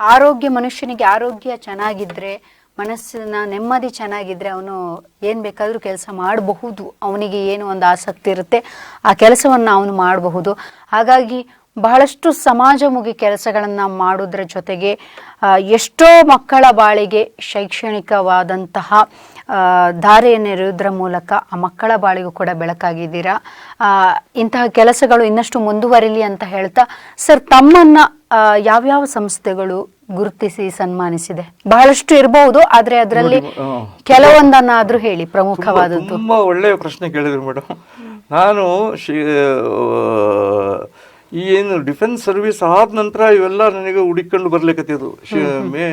ಆರೋಗ್ಯ ಮನುಷ್ಯನಿಗೆ ಆರೋಗ್ಯ ಚೆನ್ನಾಗಿದ್ರೆ, ಮನಸ್ಸಿನ ನೆಮ್ಮದಿ ಚೆನ್ನಾಗಿದ್ರೆ ಅವನು ಏನು ಬೇಕಾದರೂ ಕೆಲಸ ಮಾಡಬಹುದು. ಅವನಿಗೆ ಏನು ಒಂದು ಆಸಕ್ತಿ ಇರುತ್ತೆ, ಆ ಕೆಲಸವನ್ನ ಅವನು ಮಾಡಬಹುದು. ಹಾಗಾಗಿ ಬಹಳಷ್ಟು ಸಮಾಜಮುಖಿ ಕೆಲಸಗಳನ್ನು ಮಾಡೋದ್ರ ಜೊತೆಗೆ ಎಷ್ಟೋ ಮಕ್ಕಳ ಬಾಳಿಗೆ ಶೈಕ್ಷಣಿಕವಾದಂತಹ ಆ, ದಾರಿಯನ್ನು ಎರೆಯೋದ್ರ ಮೂಲಕ ಆ ಮಕ್ಕಳ ಬಾಳಿಗೂ ಕೂಡ ಬೆಳಕಾಗಿದ್ದೀರಾ? ಇಂತಹ ಕೆಲಸಗಳು ಇನ್ನಷ್ಟು ಮುಂದುವರಿಲಿ ಅಂತ ಹೇಳ್ತಾ ಸರ್ ತಮ್ಮನ್ನ ಯಾವ್ಯಾವ ಸಂಸ್ಥೆಗಳು ಗುರುತಿಸಿ ಸನ್ಮಾನಿಸಿದೆ? ಬಹಳಷ್ಟು ಇರಬಹುದು ಆದ್ರೆ ಅದರಲ್ಲಿ ಕೆಲವೊಂದನ್ನಾದ್ರೂ ಹೇಳಿ ಪ್ರಮುಖವಾದದ್ದು. ತುಂಬಾ ಒಳ್ಳೆಯ ಪ್ರಶ್ನೆ ಕೇಳಿದ್ರು ಮೇಡಮ್. ನಾನು ಈ ಏನು ಡಿಫೆನ್ಸ್ ಸರ್ವಿಸ್ ಆದ ನಂತರ ಇವೆಲ್ಲ ನನಗೆ ಹುಡುಕೊಂಡು ಮೇ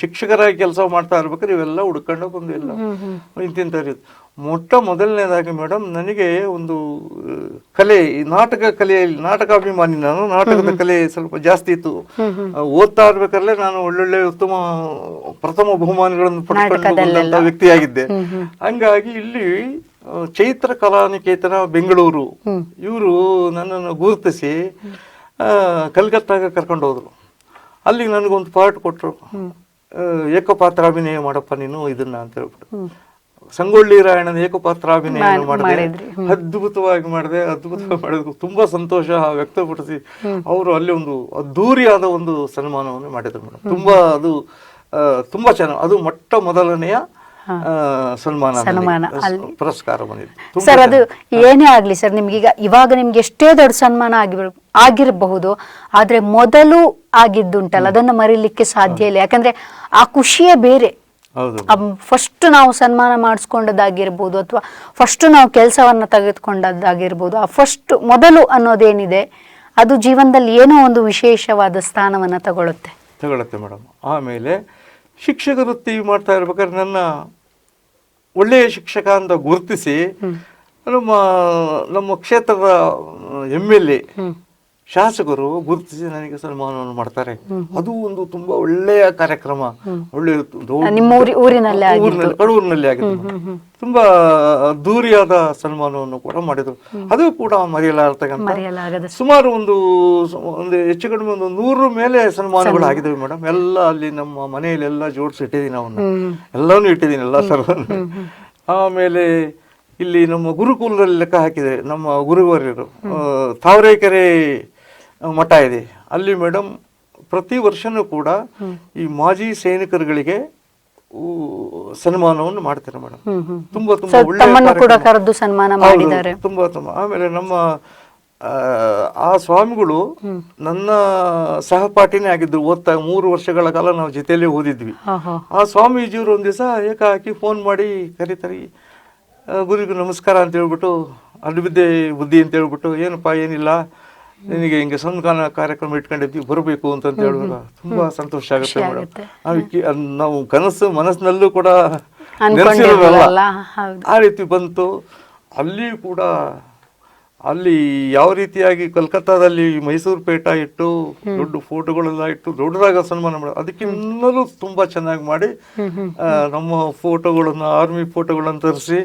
ಶಿಕ್ಷಕರಾಗಿ ಕೆಲಸ ಮಾಡ್ತಾ ಇರ್ಬೇಕಾದ್ರೆ ಇವೆಲ್ಲ ಹುಡ್ಕೊಂಡು ಬಂದು ಎಲ್ಲ ಇಂತಿಂತ ಮೊಟ್ಟ ಮೊದಲನೇದಾಗಿ ಮೇಡಮ್ ನನಗೆ ಒಂದು ಕಲೆ ನಾಟಕ ಕಲೆಯಲ್ಲಿ ನಾಟಕಾಭಿಮಾನಿ ನಾನು ನಾಟಕದ ಕಲೆ ಸ್ವಲ್ಪ ಜಾಸ್ತಿ ಇತ್ತು. ಓದ್ತಾ ಇರ್ಬೇಕಾದ್ರೆ ನಾನು ಒಳ್ಳೊಳ್ಳೆ ಉತ್ತಮ ಪ್ರಥಮ ಬಹುಮಾನಗಳನ್ನು ಪಡ್ಕೊಂಡು ವ್ಯಕ್ತಿಯಾಗಿದ್ದೆ. ಹಂಗಾಗಿ ಇಲ್ಲಿ ಚೈತ್ರ ಕಲಾನಿಕೇತನ ಬೆಂಗಳೂರು. ಇವರು ನನ್ನನ್ನು ಗುರುತಿಸಿ ಕಲ್ಕತ್ತಾಗ ಕರ್ಕೊಂಡು ಹೋದರು. ಅಲ್ಲಿಗೆ ನನಗೊಂದು ಪಾರ್ಟ್ ಕೊಟ್ಟರು ಏಕಪಾತ್ರಾಭಿನಯ ಮಾಡಪ್ಪ ನೀನು ಇದನ್ನ ಅಂತ ಹೇಳ್ಬಿಟ್ಟು. ಸಂಗೊಳ್ಳಿ ರಾಯಣ್ಣನ ಏಕಪಾತ್ರಾಭಿನಯ ಮಾಡಿದೆ. ಅದ್ಭುತವಾಗಿ ಮಾಡಿದೆ. ಅದ್ಭುತವಾಗಿ ಮಾಡಿದ್ರು. ತುಂಬಾ ಸಂತೋಷ ವ್ಯಕ್ತಪಡಿಸಿ. ಅವರು ಅಲ್ಲಿ ಒಂದು ಅದ್ಧೂರಿಯಾದ ಒಂದು ಸನ್ಮಾನವನ್ನು ಮಾಡಿದ್ರು ಮೇಡಮ್. ತುಂಬಾ ಅದು ತುಂಬಾ ಚೆನ್ನಾಗಿ ಅದು ಮೊಟ್ಟ ಮೊದಲನೆಯ ಸನ್ಮಾನ ಸನ್ಮಾನ. ಪುರಸ್ಕಾರ ಸರ್ ಅದು ಏನೇ ಆಗ್ಲಿ ಸರ್ ನಿಮ್ಗೀಗ ಇವಾಗ ನಿಮ್ಗೆ ಎಷ್ಟೇ ದೊಡ್ಡ ಸನ್ಮಾನ ಆಗಿ ಆಗಿರಬಹುದು ಆದ್ರೆ ಮೊದಲು ಆಗಿದ್ದುಂಟಲ್ಲ ಅದನ್ನ ಮರೀಲಿಕ್ಕೆ ಸಾಧ್ಯ ಇಲ್ಲ. ಯಾಕಂದ್ರೆ ಆ ಖುಷಿಯೇ ಬೇರೆ. ಫಸ್ಟ್ ನಾವು ಸನ್ಮಾನ ಮಾಡಿಸ್ಕೊಂಡದ್ದಾಗಿರ್ಬೋದು ಅಥವಾ ಫಸ್ಟ್ ನಾವು ಕೆಲಸವನ್ನ ತೆಗೆದುಕೊಂಡದ್ದಾಗಿರ್ಬೋದು ಆ ಫಸ್ಟ್ ಮೊದಲು ಅನ್ನೋದೇನಿದೆ ಅದು ಜೀವನದಲ್ಲಿ ಏನೋ ಒಂದು ವಿಶೇಷವಾದ ಸ್ಥಾನವನ್ನ ತಗೊಳುತ್ತೆ. ತಗೊಳತ್ತೆ ಮೇಡಮ್. ಆಮೇಲೆ ಶಿಕ್ಷಕ ವೃತ್ತಿ ಮಾಡ್ತಾ ಇರ್ಬೇಕಾದ್ರೆ ನನ್ನ ಒಳ್ಳೆಯ ಶಿಕ್ಷಕ ಅಂತ ಗುರುತಿಸಿ ನಮ್ಮ ನಮ್ಮ ಕ್ಷೇತ್ರದ ಎಂ ಎಲ್ ಎ ಶಾಸಕರು ಗುರುತಿಸಿ ನನಗೆ ಸನ್ಮಾನವನ್ನು ಮಾಡ್ತಾರೆ. ಅದು ಒಂದು ತುಂಬಾ ಒಳ್ಳೆಯ ಕಾರ್ಯಕ್ರಮ. ಒಳ್ಳೆಯ ಕಡೂರಿನಲ್ಲಿ ಆಗಿದೆ ತುಂಬಾ ದೂರಿಯಾದ ಸನ್ಮಾನವನ್ನು ಕೂಡ ಮಾಡಿದ್ರು. ಅದು ಕೂಡ ಮರೆಯಲಾರತಕ್ಕಂಥ ಸುಮಾರು ಒಂದು ಒಂದು ಹೆಚ್ಚು ಕಡಿಮೆ ಒಂದು ನೂರು ಮೇಲೆ ಸನ್ಮಾನಗಳು ಆಗಿದ್ದಾವೆ ಮೇಡಮ್ ಎಲ್ಲ ಅಲ್ಲಿ ನಮ್ಮ ಮನೆಯಲ್ಲಿ ಎಲ್ಲ ಜೋಡಿಸಿ ಇಟ್ಟಿದ್ದೀನಿ ಅವನ್ನ. ಎಲ್ಲಾನು ಇಟ್ಟಿದ್ದೀನಿ ಎಲ್ಲ ಸರ್ವನ್ನು ಆಮೇಲೆ ಇಲ್ಲಿ ನಮ್ಮ ಗುರುಕುಲದಲ್ಲಿ ಲೆಕ್ಕ ಹಾಕಿದೆ ನಮ್ಮ ಗುರುವರ್ಯರು ತಾವರೆಕೆರೆ ಮಠ ಇದೆ. ಅಲ್ಲಿ ಮೇಡಮ್ ಪ್ರತಿ ವರ್ಷನೂ ಕೂಡ ಈ ಮಾಜಿ ಸೈನಿಕರುಗಳಿಗೆ ಸನ್ಮಾನವನ್ನು ಮಾಡ್ತಾರೆ ಮೇಡಮ್ ತುಂಬಾ ತುಂಬಾ ಒಳ್ಳೆ ಸನ್ಮಾನ ಮಾಡಿದ್ದಾರೆ. ತುಂಬಾ ತುಂಬಾ. ಆಮೇಲೆ ನಮ್ಮ ಆ, ಸ್ವಾಮಿಗಳು ನನ್ನ ಸಹಪಾಠಿನೇ ಆಗಿದ್ರು. ಓದ್ತಾ ಮೂರು ವರ್ಷಗಳ ಕಾಲ ನಾವು ಜೊತೆಯಲ್ಲೇ ಓದಿದ್ವಿ. ಆ ಸ್ವಾಮೀಜಿಯವರು ಒಂದ್ ದಿವಸ ಏಕಾಕಿ ಫೋನ್ ಮಾಡಿ ಕರೀತಾರೆ ಗುರಿಗೂ ನಮಸ್ಕಾರ ಅಂತ ಹೇಳ್ಬಿಟ್ಟು ಅಲ್ಲಿ ಬಿದ್ದೆ ಬುದ್ಧಿ ಅಂತ ಹೇಳ್ಬಿಟ್ಟು ಏನಪ್ಪಾ ಏನಿಲ್ಲ. ನಿನಗೆ ಹಿಂಗೆ ಸಂಧಾನ ಕಾರ್ಯಕ್ರಮ ಇಟ್ಕೊಂಡಿದ್ವಿ ಬರಬೇಕು ಅಂತ ಹೇಳುವಾಗ ತುಂಬಾ ಸಂತೋಷ ಆಗುತ್ತೆ ಮೇಡಮ್. ಅದಕ್ಕೆ ನಾವು ಕನಸು ಮನಸ್ಸಿನಲ್ಲೂ ಕೂಡ ಆ ರೀತಿ ಬಂತು. ಅಲ್ಲಿಯೂ ಕೂಡ ಅಲ್ಲಿ ಯಾವ ರೀತಿಯಾಗಿ ಕಲ್ಕತ್ತಾದಲ್ಲಿ ಮೈಸೂರು ಪೇಟ ಇಟ್ಟು ದೊಡ್ಡ ಫೋಟೋಗಳೆಲ್ಲ ಇಟ್ಟು ದೊಡ್ಡದಾಗ ಸನ್ಮಾನ ಮಾಡಿ ಅದಕ್ಕಿನ್ನಲೂ ತುಂಬಾ ಚೆನ್ನಾಗಿ ಮಾಡಿ ನಮ್ಮ ಫೋಟೋಗಳನ್ನ ಆರ್ಮಿ ಫೋಟೋಗಳನ್ನ ತರಿಸಿ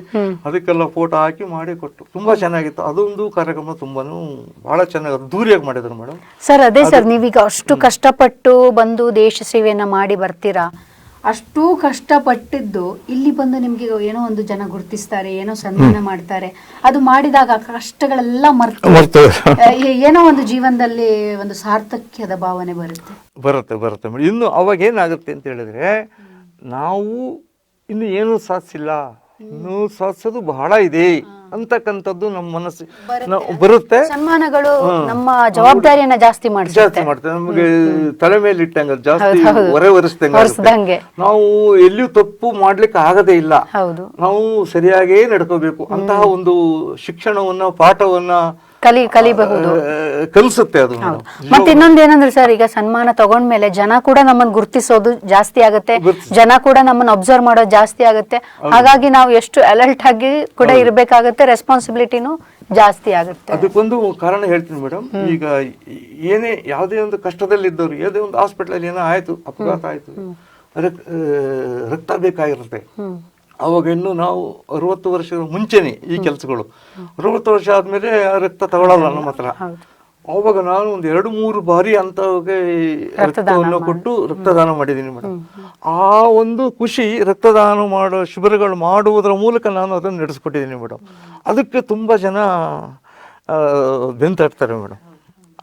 ಅದಕ್ಕೆಲ್ಲ ಫೋಟೋ ಹಾಕಿ ಮಾಡಿ ಕೊಟ್ಟು. ತುಂಬಾ ಚೆನ್ನಾಗಿತ್ತು. ಅದೊಂದು ಕಾರ್ಯಕ್ರಮ ತುಂಬಾನು ಬಹಳ ಚೆನ್ನಾಗಿ ಅದ್ದೂರಿಯಾಗಿ ಮಾಡಿದ್ರು ಮೇಡಮ್. ಸರ್ ಅದೇ ಸರ್ ನೀವೀಗ ಅಷ್ಟು ಕಷ್ಟಪಟ್ಟು ಬಂದು ದೇಶ ಸೇವೆಯನ್ನ ಮಾಡಿ ಬರ್ತೀರಾ? ಅಷ್ಟು ಕಷ್ಟಪಟ್ಟಿದ್ದು ಇಲ್ಲಿ ಬಂದು ನಿಮ್ಗೆ ಏನೋ ಒಂದು ಜನ ಗುರುತಿಸ್ತಾರೆ ಏನೋ ಸನ್ಮಾನ ಮಾಡ್ತಾರೆ ಅದು ಮಾಡಿದಾಗ ಕಷ್ಟಗಳೆಲ್ಲ ಮರ್ತು ಏನೋ ಒಂದು ಜೀವನದಲ್ಲಿ ಒಂದು ಸಾರ್ಥಕ್ಯದ ಭಾವನೆ ಬರುತ್ತೆ. ಬರುತ್ತೆ ಬರುತ್ತೆ ಮೇಡಮ್. ಇನ್ನು ಅವಾಗ ಏನಾಗುತ್ತೆ ಅಂತ ಹೇಳಿದ್ರೆ ನಾವು ಇನ್ನು ಏನು ಸಾಧಿಸಿಲ್ಲ. ಇನ್ನೂ ಸಾಧಿಸೋದು ಬಹಳ ಇದೆ. ಅಂತಕ್ಕಂಥದ್ದು ನಮ್ಮ ಮನಸ್ಸು. ನಾವು ಬರುತ್ತೆ. ಸನ್ಮಾನಗಳು ನಮ್ಮ ಜವಾಬ್ದಾರಿಯನ್ನ ಜಾಸ್ತಿ ಮಾಡಿ ಜಾಸ್ತಿ ಮಾಡ್ತೇವೆ. ನಮಗೆ ತಲೆ ಮೇಲೆ ಇಟ್ಟಂಗ ಜಾಸ್ತಿ. ಹೊರೆ ಹೊರಿಸ್ದಂಗೆ. ನಾವು ಎಲ್ಲಿಯೂ ತಪ್ಪು ಮಾಡ್ಲಿಕ್ಕೆ ಆಗದೇ ಇಲ್ಲ. ಹೌದು. ನಾವು ಸರಿಯಾಗೇ ನಡ್ಕೋಬೇಕು. ಅಂತಹ ಒಂದು ಶಿಕ್ಷಣವನ್ನ ಪಾಠವನ್ನ ಕಲಿ ಕಲಿಬಹುದು. ಕಲಿಸುತ್ತೆ ಅದು ಮತ್ತೆ ಇನ್ನೊಂದು ಏನಂದ್ರೆ ಸರ್ ಈಗ ಸನ್ಮಾನ ತಗೊಂಡ್ಮೇಲೆ ಜನ ಕೂಡ ನಮ್ಮನ್ನ ಗುರುತಿಸೋದು ಜಾಸ್ತಿ ಆಗುತ್ತೆ. ಜನ ಕೂಡ ನಮ್ಮನ್ನ ಅಬ್ಸರ್ವ್ ಮಾಡೋದು ಜಾಸ್ತಿ ಆಗುತ್ತೆ. ಹಾಗಾಗಿ ನಾವು ಎಷ್ಟು ಅಲರ್ಟ್ ಆಗಿ ಕೂಡ ಇರಬೇಕಾಗುತ್ತೆ ರೆಸ್ಪಾನ್ಸಿಬಿಲಿಟಿನೂ ಜಾಸ್ತಿ ಆಗುತ್ತೆ. ಅದಕ್ಕೊಂದು ಕಾರಣ ಹೇಳ್ತೀನಿ ಮೇಡಮ್. ಈಗ ಏನೇ ಯಾವುದೇ ಒಂದು ಕಷ್ಟದಲ್ಲಿದ್ದವ್ರು ಯಾವುದೇ ಒಂದು ಹಾಸ್ಪಿಟಲ್ ಏನೋ ಆಯ್ತು ಅಪಘಾತ ಆಯ್ತು ಅದಕ್ಕೆ ರಕ್ತ ಬೇಕಾಗಿರುತ್ತೆ. ಅವಾಗ ಇನ್ನು ನಾವು ಅರವತ್ತು ವರ್ಷದ ಮುಂಚೆನೆ ಈ ಕೆಲಸಗಳು. ಅರವತ್ತು ವರ್ಷ ಆದ್ಮೇಲೆ ರಕ್ತ ತಗೊಳಲ್ಲ ನಮ್ಮ ಹತ್ರ. ಆವಾಗ ನಾನು ಒಂದು ಎರಡು ಮೂರು ಬಾರಿ ಅಂತವಕ್ಕೆ ರಕ್ತವನ್ನು ಕೊಟ್ಟು ರಕ್ತದಾನ ಮಾಡಿದ್ದೀನಿ ಮೇಡಮ್. ಆ ಒಂದು ಖುಷಿ ರಕ್ತದಾನ ಮಾಡೋ ಶಿಬಿರಗಳು ಮಾಡುವುದರ ಮೂಲಕ ನಾನು ಅದನ್ನು ನಡೆಸ್ಕೊಟ್ಟಿದ್ದೀನಿ ಮೇಡಮ್. ಅದಕ್ಕೆ ತುಂಬ ಜನ ಆ, ಬೆಂತಾಡ್ತಾರೆ ಮೇಡಮ್.